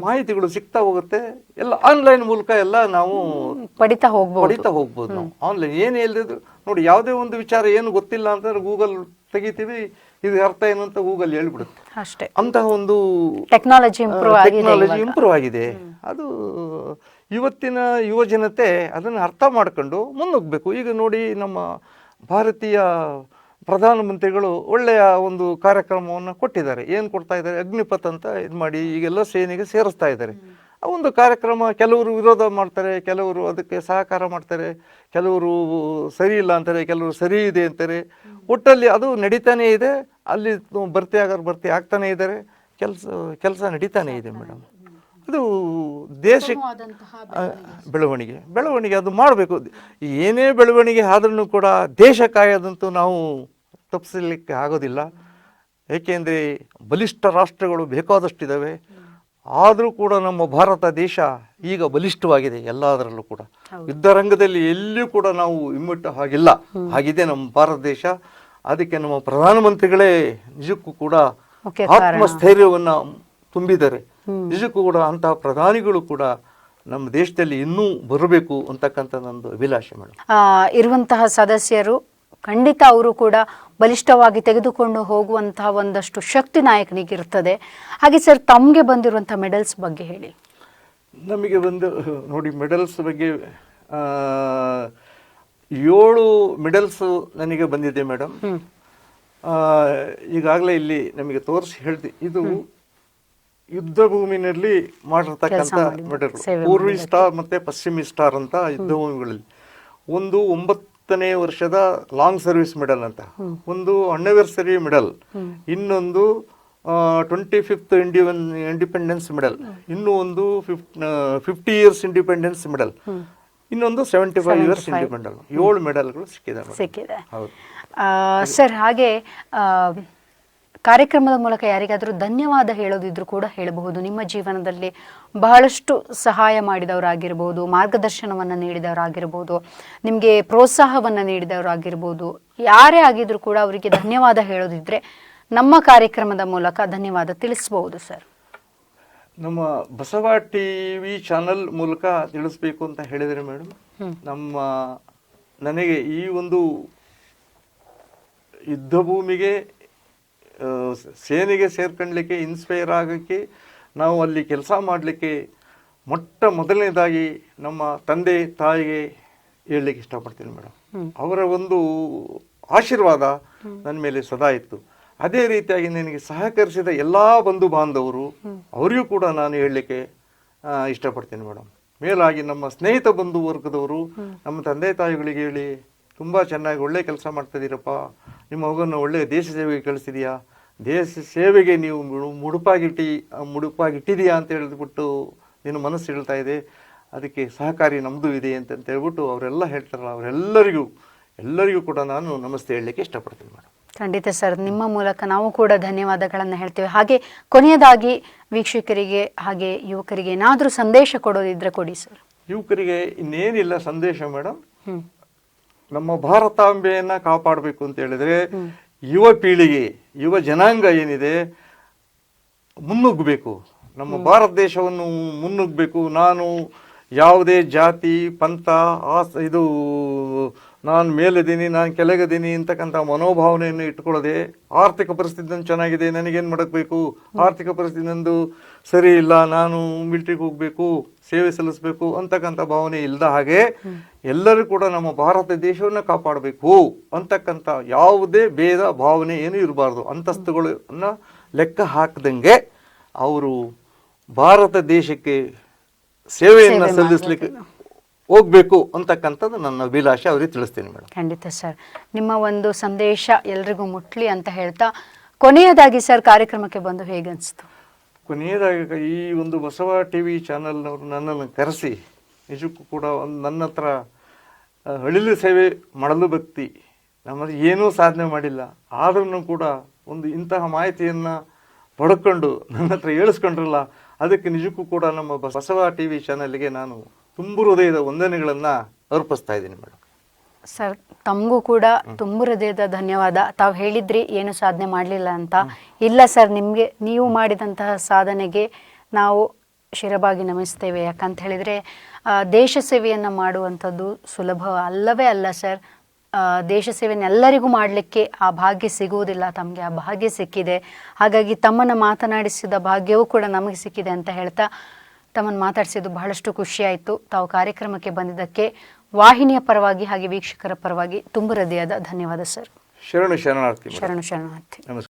ಮಾಹಿತಿಗಳು ಸಿಗ್ತಾ ಹೋಗುತ್ತೆ. ಎಲ್ಲ ಆನ್ಲೈನ್ ಮೂಲಕ ಎಲ್ಲ ನಾವು ಪಡಿತಾ ಹೋಗ್ಬೋದು. ಪಡಿತಾ ಹೋಗ್ಬೋದು ನಾವು. ಆನ್ಲೈನ್ ಏನು ಹೇಳಿದ್ರು ನೋಡಿ ಯಾವುದೇ ಒಂದು ವಿಚಾರ ಏನು ಗೊತ್ತಿಲ್ಲ ಅಂತಂದ್ರೆ ಗೂಗಲ್ ತೆಗಿತೀವಿ ಇದು ಅರ್ಥ ಏನು ಅಂತ ಗೂಗಲ್ ಹೇಳ್ಬಿಡುತ್ತೆ. ಅಷ್ಟೇ. ಅಂತಹ ಒಂದು ಟೆಕ್ನಾಲಜಿ ಇಂಪ್ರೂವ್ ಟೆಕ್ನಾಲಜಿ ಇಂಪ್ರೂವ್ ಆಗಿದೆ. ಅದು ಇವತ್ತಿನ ಯುವಜನತೆ ಅದನ್ನು ಅರ್ಥ ಮಾಡ್ಕೊಂಡು ಮುನ್ನುಗ್ಗಬೇಕು. ಈಗ ನೋಡಿ ನಮ್ಮ ಭಾರತೀಯ ಪ್ರಧಾನಮಂತ್ರಿಗಳು ಒಳ್ಳೆಯ ಒಂದು ಕಾರ್ಯಕ್ರಮವನ್ನು ಕೊಟ್ಟಿದ್ದಾರೆ. ಏನು ಕೊಡ್ತಾ ಇದ್ದಾರೆ? ಅಗ್ನಿಪಥ್ ಅಂತ ಇದು ಮಾಡಿ ಈಗೆಲ್ಲ ಸೇನೆಗೆ ಸೇರಿಸ್ತಾ ಇದ್ದಾರೆ. ಆ ಒಂದು ಕಾರ್ಯಕ್ರಮ ಕೆಲವರು ವಿರೋಧ ಮಾಡ್ತಾರೆ ಕೆಲವರು ಅದಕ್ಕೆ ಸಹಕಾರ ಮಾಡ್ತಾರೆ ಕೆಲವರು ಸರಿ ಇಲ್ಲ ಅಂತಾರೆ ಕೆಲವರು ಸರಿ ಇದೆ ಅಂತಾರೆ. ಒಟ್ಟಲ್ಲಿ ಅದು ನಡೀತಾನೇ ಇದೆ. ಅಲ್ಲಿ ಭರ್ತಿ ಆಗೋರು ಭರ್ತಿ ಆಗ್ತಾನೆ ಇದ್ದಾರೆ. ಕೆಲಸ ಕೆಲಸ ನಡೀತಾನೆ ಇದೆ ಮೇಡಮ್. ಅದು ದೇಶ ಬೆಳವಣಿಗೆ. ಬೆಳವಣಿಗೆ. ಅದು ಮಾಡಬೇಕು. ಏನೇ ಬೆಳವಣಿಗೆ ಆದ್ರೂ ಕೂಡ ದೇಶ ಕಾಯೋದಂತೂ ನಾವು ತಪ್ಪಿಸಲಿಕ್ಕೆ ಆಗೋದಿಲ್ಲ. ಏಕೆಂದರೆ ಬಲಿಷ್ಠ ರಾಷ್ಟ್ರಗಳು ಬೇಕಾದಷ್ಟಿದ್ದಾವೆ ಆದರೂ ಕೂಡ ನಮ್ಮ ಭಾರತ ದೇಶ ಈಗ ಬಲಿಷ್ಠವಾಗಿದೆ ಎಲ್ಲದರಲ್ಲೂ ಕೂಡ. ಯುದ್ಧ ರಂಗದಲ್ಲಿ ಎಲ್ಲಿಯೂ ಕೂಡ ನಾವು ಇಮ್ಮಟ್ಟು ಹಾಗಿಲ್ಲ. ಹಾಗಿದೆ ನಮ್ಮ ಭಾರತ ದೇಶ. ಅದಕ್ಕೆ ನಮ್ಮ ಪ್ರಧಾನಮಂತ್ರಿಗಳೇ ನಿಜಕ್ಕೂ ಕೂಡ ಆತ್ಮಸ್ಥೈರ್ಯವನ್ನ ತುಂಬಿದ್ದಾರೆ. ನಿಜಕ್ಕೂ ಕೂಡ ಅಂತಹ ಪ್ರಧಾನಿಗಳು ಕೂಡ ನಮ್ಮ ದೇಶದಲ್ಲಿ ಇನ್ನೂ ಬರಬೇಕು ಅಂತಕ್ಕಂಥ ನಂದು ಅಭಿಲಾಷೆ ಮೇಡಮ್ ಇರುವಂತಹ ಸದಸ್ಯರು ಖಂಡಿತ ಅವರು ಕೂಡ ಬಲಿಷ್ಠವಾಗಿ ತೆಗೆದುಕೊಂಡು ಹೋಗುವಂತಹ ಒಂದಷ್ಟು ಶಕ್ತಿ ನಾಯಕನಿಗಿರ್ತದೆ ಹಾಗೆ ಸರ್ ತಮಗೆ ಬಂದಿರುವಂಥ ಮೆಡಲ್ಸ್ ಬಗ್ಗೆ ಹೇಳಿ. ನಮಗೆ ಬಂದು ನೋಡಿ ಮೆಡಲ್ಸ್ ಬಗ್ಗೆ ಏಳು ಮೆಡಲ್ಸ್ ನನಗೆ ಬಂದಿದೆ ಮೇಡಮ್ ಈಗಾಗಲೇ ಇಲ್ಲಿ ನಮಗೆ ತೋರಿಸಿ ಹೇಳ್ತಿ ಇದು ಯುದ್ಧ ಭೂಮಿನಲ್ಲಿ ಮಾಡಿರ್ತಕ್ಕಂಥ ಮೆಡಲ್ ಪೂರ್ವಿ ಸ್ಟಾರ್ ಮತ್ತೆ ಪಶ್ಚಿಮಿ ಸ್ಟಾರ್ ಅಂತ ಯುದ್ಧ ಭೂಮಿಗಳಲ್ಲಿ. ಒಂದು ಒಂಬತ್ತನೇ ವರ್ಷದ ಲಾಂಗ್ ಸರ್ವಿಸ್ ಮೆಡಲ್ ಅಂತ. ಒಂದು ಅನಿವರ್ಸರಿ ಮೆಡಲ್. ಇನ್ನೊಂದು ಟ್ವೆಂಟಿ ಫಿಫ್ತ್ ಇಂಡಿವನ್ ಇಂಡಿಪೆಂಡೆನ್ಸ್ ಮೆಡಲ್. ಇನ್ನೂ ಒಂದು ಫಿಫ್ಟಿ ಇಯರ್ಸ್ ಇಂಡಿಪೆಂಡೆನ್ಸ್ ಮೆಡಲ್. ಇನ್ನೊಂದು ಸೆವೆಂಟಿ ಫೈವ್ ಇಯರ್ಸ್ ಇಂಡಿಪೆಂಡೆನ್ಸ್ ಏಳು ಮೆಡಲ್ಗಳು ಸಿಕ್ಕಿದೆ. ಸಿಕ್ಕಿದೆ. ಸರ್ ಹಾಗೆ ಕಾರ್ಯಕ್ರಮದ ಮೂಲಕ ಯಾರಿಗಾದರೂ ಧನ್ಯವಾದ ಹೇಳೋದಿದ್ರು ಕೂಡ ಹೇಳಬಹುದು. ನಿಮ್ಮ ಜೀವನದಲ್ಲಿ ಬಹಳಷ್ಟು ಸಹಾಯ ಮಾಡಿದವರಾಗಿರ್ಬೋದು ಮಾರ್ಗದರ್ಶನವನ್ನು ನೀಡಿದವರಾಗಿರ್ಬೋದು ನಿಮಗೆ ಪ್ರೋತ್ಸಾಹವನ್ನು ನೀಡಿದವರಾಗಿರ್ಬೋದು ಯಾರೇ ಆಗಿದ್ರು ಕೂಡ ಅವರಿಗೆ ಧನ್ಯವಾದ ಹೇಳೋದಿದ್ರೆ ನಮ್ಮ ಕಾರ್ಯಕ್ರಮದ ಮೂಲಕ ಧನ್ಯವಾದ ತಿಳಿಸಬಹುದು ಸರ್. ನಮ್ಮ ಬಸವ ಟಿ ವಿ ಚಾನಲ್ ಮೂಲಕ ತಿಳಿಸ್ಬೇಕು ಅಂತ ಹೇಳಿದರೆ ಮೇಡಮ್. ನಮ್ಮ ನನಗೆ ಈ ಒಂದು ಯುದ್ಧ ಭೂಮಿಗೆ ಸೇನೆಗೆ ಸೇರ್ಕೊಳ್ಳಿಕ್ಕೆ ಇನ್ಸ್ಪೈರ್ ಆಗೋಕ್ಕೆ ನಾವು ಅಲ್ಲಿ ಕೆಲಸ ಮಾಡಲಿಕ್ಕೆ ಮೊಟ್ಟ ಮೊದಲನೇದಾಗಿ ನಮ್ಮ ತಂದೆ ತಾಯಿಗೆ ಹೇಳಲಿಕ್ಕೆ ಇಷ್ಟಪಡ್ತೀನಿ ಮೇಡಮ್. ಅವರ ಒಂದು ಆಶೀರ್ವಾದ ನನ್ನ ಮೇಲೆ ಸದಾ ಇತ್ತು. ಅದೇ ರೀತಿಯಾಗಿ ನನಗೆ ಸಹಕರಿಸಿದ ಎಲ್ಲ ಬಂಧು ಬಾಂಧವರು ಅವರಿಗೂ ಕೂಡ ನಾನು ಹೇಳಲಿಕ್ಕೆ ಇಷ್ಟಪಡ್ತೀನಿ ಮೇಡಮ್. ಮೇಲಾಗಿ ನಮ್ಮ ಸ್ನೇಹಿತ ಬಂಧು ವರ್ಗದವರು ನಮ್ಮ ತಂದೆ ತಾಯಿಗಳಿಗೆ ಹೇಳಿ ತುಂಬ ಚೆನ್ನಾಗಿ ಒಳ್ಳೆ ಕೆಲಸ ಮಾಡ್ತಿದ್ದೀರಪ್ಪ. ನಿಮ್ಮ ಮಗನ್ನು ಒಳ್ಳೆ ದೇಶ ಸೇವೆಗೆ ಕಳಿಸಿದೀಯಾ? ದೇಶ ಸೇವೆಗೆ ನೀವು ಮುಡು- ಮುಡುಪಾಗಿಟ್ಟಿ ಮುಡುಪಾಗಿಟ್ಟಿದೀಯಾ ಅಂತ ಹೇಳಿದ್ಬಿಟ್ಟು ನಿನ್ನ ಮನಸ್ಸು ಹೇಳ್ತಾ ಇದೆ. ಅದಕ್ಕೆ ಸಹಕಾರಿ ನಮ್ಮದು ಇದೆ ಅಂತ ಹೇಳ್ಬಿಟ್ಟು ಅವರೆಲ್ಲ ಹೇಳ್ತಾರಲ್ಲ ಅವರೆಲ್ಲರಿಗೂ ಎಲ್ಲರಿಗೂ ಕೂಡ ನಾನು ನಮಸ್ತೆ ಹೇಳಲಿಕ್ಕೆ ಇಷ್ಟಪಡ್ತೀನಿ ಮೇಡಮ್. ಖಂಡಿತ ಸರ್ ನಿಮ್ಮ ಮೂಲಕ ನಾವು ಕೂಡ ಧನ್ಯವಾದಗಳನ್ನು ಹೇಳ್ತೇವೆ. ಹಾಗೆ ಕೊನೆಯದಾಗಿ ವೀಕ್ಷಕರಿಗೆ ಹಾಗೆ ಯುವಕರಿಗೆ ಏನಾದರೂ ಸಂದೇಶ ಕೊಡೋದಿದ್ರೆ ಕೊಡಿ ಸರ್. ಯುವಕರಿಗೆ ಇನ್ನೇನಿಲ್ಲ ಸಂದೇಶ ಮೇಡಮ್. ನಮ್ಮ ಭಾರತಾಂಬೆಯನ್ನು ಕಾಪಾಡಬೇಕು ಅಂತ ಹೇಳಿದರೆ ಯುವ ಪೀಳಿಗೆ ಯುವ ಜನಾಂಗ ಏನಿದೆ ಮುನ್ನುಗ್ಗಬೇಕು. ನಮ್ಮ ಭಾರತ ದೇಶವನ್ನು ಮುನ್ನುಗ್ಗಬೇಕು. ನಾನು ಯಾವುದೇ ಜಾತಿ ಪಂಥ ಆಸ ಇದು ನಾನು ಮೇಲಿದ್ದೀನಿ ನಾನು ಕೆಳಗಿದ್ದೀನಿ ಅಂತಕ್ಕಂಥ ಮನೋಭಾವನೆಯನ್ನು ಇಟ್ಕೊಳ್ಳದೆ ಆರ್ಥಿಕ ಪರಿಸ್ಥಿತಿ ಚೆನ್ನಾಗಿದೆ ನನಗೇನು ಮಾಡಬೇಕು ಆರ್ಥಿಕ ಪರಿಸ್ಥಿತಿ ನಂದು ಸರಿ ಇಲ್ಲ ನಾನು ಮಿಲ್ಟ್ರಿಗೆ ಹೋಗಬೇಕು ಸೇವೆ ಸಲ್ಲಿಸಬೇಕು ಅಂತಕ್ಕಂಥ ಭಾವನೆ ಇಲ್ಲದ ಹಾಗೆ ಎಲ್ಲರೂ ಕೂಡ ನಮ್ಮ ಭಾರತ ದೇಶವನ್ನು ಕಾಪಾಡಬೇಕು ಅಂತಕ್ಕಂಥ ಯಾವುದೇ ಭೇದ ಭಾವನೆ ಏನೂ ಇರಬಾರ್ದು. ಅಂತಸ್ತುಗಳನ್ನ ಲೆಕ್ಕ ಹಾಕದಂಗೆ ಅವರು ಭಾರತ ದೇಶಕ್ಕೆ ಸೇವೆಯನ್ನು ಸಲ್ಲಿಸಲಿಕ್ಕೆ ಹೋಗ್ಬೇಕು ಅಂತಕ್ಕಂಥದ್ದು ನನ್ನ ಅಭಿಲಾಷೆ ಅವರಿಗೆ ತಿಳಿಸ್ತೀನಿ ಮೇಡಮ್. ಖಂಡಿತ ಸರ್. ನಿಮ್ಮ ಒಂದು ಸಂದೇಶ ಎಲ್ರಿಗೂ ಮುಟ್ಲಿ ಅಂತ ಹೇಳ್ತಾ ಕೊನೆಯದಾಗಿ ಸರ್ ಕಾರ್ಯಕ್ರಮಕ್ಕೆ ಬಂದು ಹೇಗೆ ಅನಿಸ್ತು ಕೊನೆಯದಾಗಿ ಈ ಒಂದು ಬಸವ ಟಿ ವಿ ಚಾನಲ್ನವರು ನನ್ನನ್ನು ಕರೆಸಿ ನಿಜಕ್ಕೂ ಕೂಡ ಒಂದು ನನ್ನ ಹತ್ರ ಹಳಿಲು ಅಳಿಲು ಸೇವೆ ಮಾಡಲು ಭಕ್ತಿ. ನಮ್ಮಲ್ಲಿ ಏನೂ ಸಾಧನೆ ಮಾಡಿಲ್ಲ. ಆದ್ರೂ ಕೂಡ ಒಂದು ಇಂತಹ ಮಾಹಿತಿಯನ್ನು ಪಡ್ಕೊಂಡು ನನ್ನ ಹತ್ರ ಹೇಳಿಸ್ಕೊಂಡ್ರಲ್ಲ ಅದಕ್ಕೆ ನಿಜಕ್ಕೂ ಕೂಡ ನಮ್ಮ ಬಸವ ಟಿ ವಿ ಚಾನಲ್ಗೆ ನಾನು ತುಂಬು ಹೃದಯದ ವಂದನೆಗಳನ್ನು ಅರ್ಪಿಸ್ತಾ ಇದ್ದೀನಿ ಮೇಡಮ್ ಸರ್ ತಮಗೂ ಕೂಡ ತುಂಬ ಹೃದಯದ ಧನ್ಯವಾದ. ತಾವು ಹೇಳಿದ್ರಿ ಏನು ಸಾಧನೆ ಮಾಡಲಿಲ್ಲ ಅಂತ. ಇಲ್ಲ ಸರ್ ನಿಮಗೆ ನೀವು ಮಾಡಿದಂತಹ ಸಾಧನೆಗೆ ನಾವು ಶಿರಬಾಗಿ ನಮಿಸ್ತೇವೆ. ಯಾಕಂತ ಹೇಳಿದರೆ ದೇಶ ಸೇವೆಯನ್ನು ಮಾಡುವಂಥದ್ದು ಸುಲಭ ಅಲ್ಲವೇ ಅಲ್ಲ ಸರ್. ದೇಶ ಸೇವೆಯನ್ನು ಎಲ್ಲರಿಗೂ ಮಾಡಲಿಕ್ಕೆ ಆ ಭಾಗ್ಯ ಸಿಗುವುದಿಲ್ಲ. ತಮಗೆ ಆ ಭಾಗ್ಯ ಸಿಕ್ಕಿದೆ. ಹಾಗಾಗಿ ತಮ್ಮನ್ನು ಮಾತನಾಡಿಸಿದ ಭಾಗ್ಯವೂ ಕೂಡ ನಮಗೆ ಸಿಕ್ಕಿದೆ ಅಂತ ಹೇಳ್ತಾ ತಮ್ಮನ್ನು ಮಾತಾಡಿಸಿದ್ದು ಬಹಳಷ್ಟು ಖುಷಿಯಾಯಿತು ತಾವು ಕಾರ್ಯಕ್ರಮಕ್ಕೆ ಬಂದಿದ್ದಕ್ಕೆ ವಾಹಿನಿಯ ಪರವಾಗಿ ಹಾಗೆ ವೀಕ್ಷಕರ ಪರವಾಗಿ ತುಂಬ ಹೃದಯದ ಧನ್ಯವಾದ ಸರ್. ಶರಣು ಶರಣಾರ್ಥಿ ಶರಣು ಶರಣಾರ್ಥಿ. ನಮಸ್ಕಾರ.